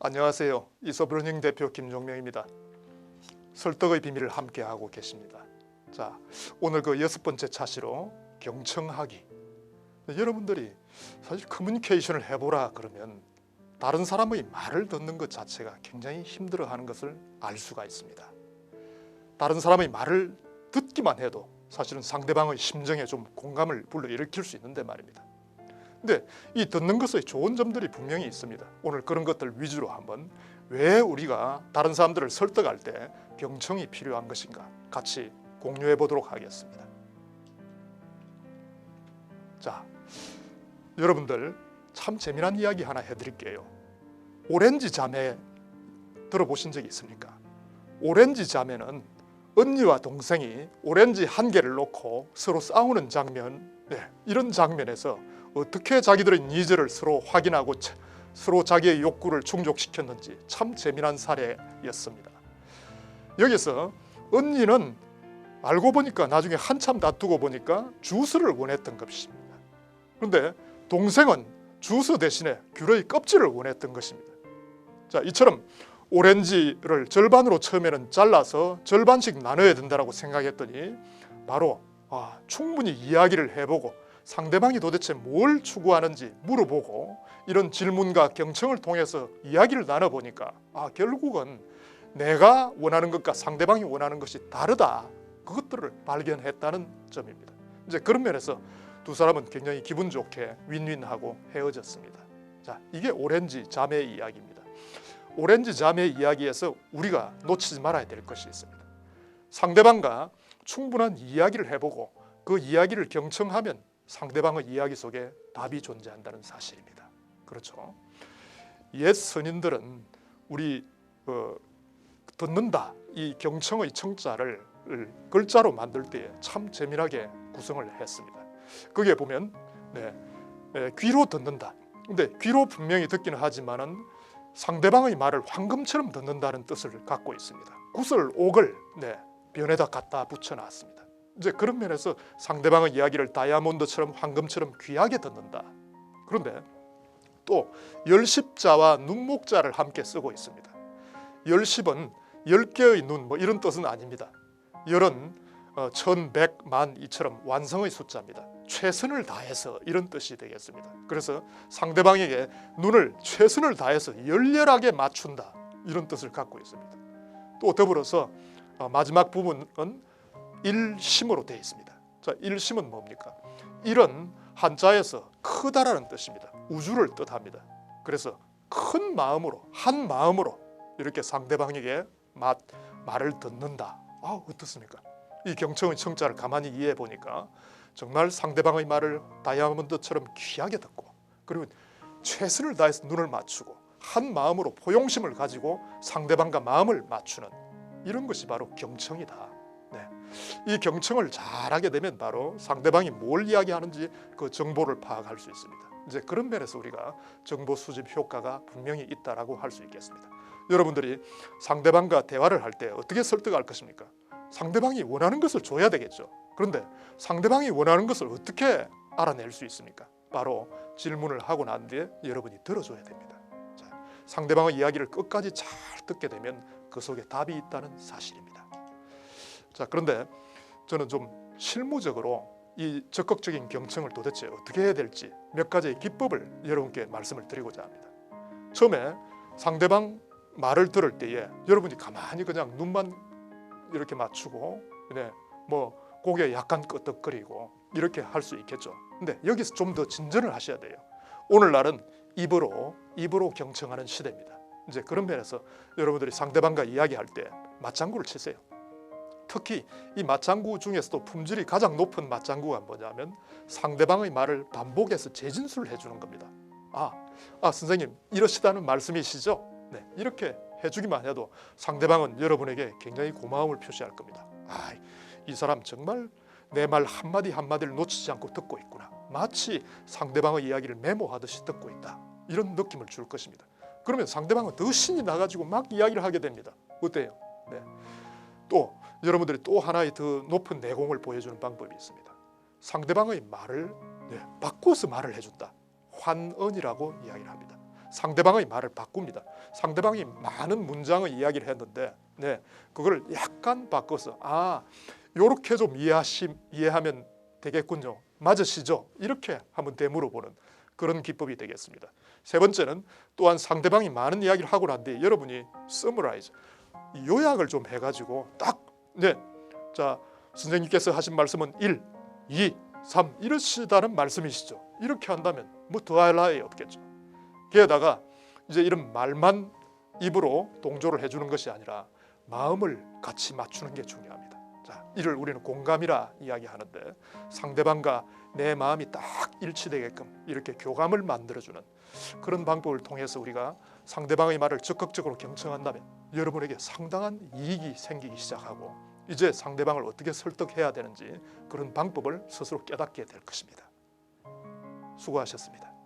안녕하세요. 이서브러닝 대표 김종명입니다. 설득의 비밀을 함께 하고 계십니다. 자, 오늘 그 여섯 번째 차시로 경청하기. 여러분들이 사실 커뮤니케이션을 해보라 그러면 다른 사람의 말을 듣는 것 자체가 굉장히 힘들어하는 것을 알 수가 있습니다. 다른 사람의 말을 듣기만 해도 사실은 상대방의 심정에 좀 공감을 불러일으킬 수 있는데 말입니다. 근데 이 듣는 것의 좋은 점들이 분명히 있습니다. 오늘 그런 것들 위주로 한번 왜 우리가 다른 사람들을 설득할 때 경청이 필요한 것인가 같이 공유해 보도록 하겠습니다. 자, 여러분들 참 재미난 이야기 하나 해드릴게요. 오렌지 자매 들어보신 적이 있습니까? 오렌지 자매는 언니와 동생이 오렌지 한 개를 놓고 서로 싸우는 장면, 네, 이런 장면에서 어떻게 자기들의 니즈를 서로 확인하고 차- 서로 자기의 욕구를 충족시켰는지 참 재미난 사례였습니다. 여기서 언니는 알고 보니까 나중에 한참 다투고 보니까 주스를 원했던 것입니다. 그런데 동생은 주스 대신에 귤의 껍질을 원했던 것입니다. 자, 이처럼 오렌지를 절반으로 처음에는 잘라서 절반씩 나눠야 된다고 생각했더니 바로 아, 충분히 이야기를 해보고 상대방이 도대체 뭘 추구하는지 물어보고 이런 질문과 경청을 통해서 이야기를 나눠보니까 아, 결국은 내가 원하는 것과 상대방이 원하는 것이 다르다. 그것들을 발견했다는 점입니다. 이제 그런 면에서 두 사람은 굉장히 기분 좋게 윈윈하고 헤어졌습니다. 자, 이게 오렌지 자매 이야기입니다. 오렌지 자매 이야기에서 우리가 놓치지 말아야 될 것이 있습니다. 상대방과 충분한 이야기를 해보고 그 이야기를 경청하면 상대방의 이야기 속에 답이 존재한다는 사실입니다. 그렇죠? 옛 선인들은 우리 어, 듣는다 이 경청의 청자를 글자로 만들 때에 참 재미나게 구성을 했습니다. 거기에 보면 네, 에, 귀로 듣는다. 근데 귀로 분명히 듣기는 하지만은 상대방의 말을 황금처럼 듣는다는 뜻을 갖고 있습니다. 구슬 옥을 네, 변에다 갖다 붙여놨습니다. 이제 그런 면에서 상대방의 이야기를 다이아몬드처럼 황금처럼 귀하게 듣는다. 그런데 또 열십자와 눈목자를 함께 쓰고 있습니다. 열십은 열 개의 눈 뭐 이런 뜻은 아닙니다. 열은 어, 천백 만 이처럼 완성의 숫자입니다. 최선을 다해서 이런 뜻이 되겠습니다. 그래서 상대방에게 눈을 최선을 다해서 열렬하게 맞춘다 이런 뜻을 갖고 있습니다. 또 더불어서 어, 마지막 부분은 일심으로 되어 있습니다. 자, 일심은 뭡니까? 일은 한자에서 크다라는 뜻입니다. 우주를 뜻합니다. 그래서 큰 마음으로 한 마음으로 이렇게 상대방에게 마, 말을 듣는다. 아 어떻습니까? 이 경청의 청자를 가만히 이해해 보니까 정말 상대방의 말을 다이아몬드처럼 귀하게 듣고 그리고 최선을 다해서 눈을 맞추고 한 마음으로 포용심을 가지고 상대방과 마음을 맞추는 이런 것이 바로 경청이다. 네. 이 경청을 잘하게 되면 바로 상대방이 뭘 이야기하는지 그 정보를 파악할 수 있습니다. 이제 그런 면에서 우리가 정보 수집 효과가 분명히 있다라고 할 수 있겠습니다. 여러분들이 상대방과 대화를 할 때 어떻게 설득할 것입니까? 상대방이 원하는 것을 줘야 되겠죠. 그런데 상대방이 원하는 것을 어떻게 알아낼 수 있습니까? 바로 질문을 하고 난 뒤에 여러분이 들어줘야 됩니다. 자, 상대방의 이야기를 끝까지 잘 듣게 되면 그 속에 답이 있다는 사실입니다. 자, 그런데 저는 좀 실무적으로 이 적극적인 경청을 도대체 어떻게 해야 될지 몇 가지의 기법을 여러분께 말씀을 드리고자 합니다. 처음에 상대방 말을 들을 때에 여러분이 가만히 그냥 눈만 이렇게 맞추고 네, 뭐 고개 약간 끄덕거리고 이렇게 할 수 있겠죠. 근데 여기서 좀 더 진전을 하셔야 돼요. 오늘날은 입으로 입으로 경청하는 시대입니다. 이제 그런 면에서 여러분들이 상대방과 이야기할 때 맞장구를 치세요. 특히 이 맞장구 중에서도 품질이 가장 높은 맞장구가 뭐냐면 상대방의 말을 반복해서 재진술을 해주는 겁니다. 아, 아 선생님 이러시다는 말씀이시죠? 네, 이렇게 해주기만 해도 상대방은 여러분에게 굉장히 고마움을 표시할 겁니다. 아, 이 사람 정말 내 말 한마디 한마디를 놓치지 않고 듣고 있구나. 마치 상대방의 이야기를 메모하듯이 듣고 있다. 이런 느낌을 줄 것입니다. 그러면 상대방은 더 신이 나가지고 막 이야기를 하게 됩니다. 어때요? 네. 또 여러분들이 또 하나의 더 높은 내공을 보여주는 방법이 있습니다. 상대방의 말을 네, 바꿔서 말을 해준다. 환언이라고 이야기를 합니다. 상대방의 말을 바꿉니다. 상대방이 많은 문장의 이야기를 했는데 네, 그걸 약간 바꿔서 아, 요렇게 좀 이해하시, 이해하면 되겠군요. 맞으시죠? 이렇게 한번 되물어보는 그런 기법이 되겠습니다. 세 번째는 또한 상대방이 많은 이야기를 하고 난 뒤에 여러분이 summarize 요약을 좀 해가지고 딱 네, 자 선생님께서 하신 말씀은 1, 2, 3 이러시다는 말씀이시죠. 이렇게 한다면 뭐 더할 나위 없겠죠. 게다가 이제 이런 말만 입으로 동조를 해주는 것이 아니라 마음을 같이 맞추는 게 중요합니다. 자, 이를 우리는 공감이라 이야기하는데 상대방과 내 마음이 딱 일치되게끔 이렇게 교감을 만들어주는 그런 방법을 통해서 우리가 상대방의 말을 적극적으로 경청한다면 여러분에게 상당한 이익이 생기기 시작하고 이제 상대방을 어떻게 설득해야 되는지 그런 방법을 스스로 깨닫게 될 것입니다. 수고하셨습니다.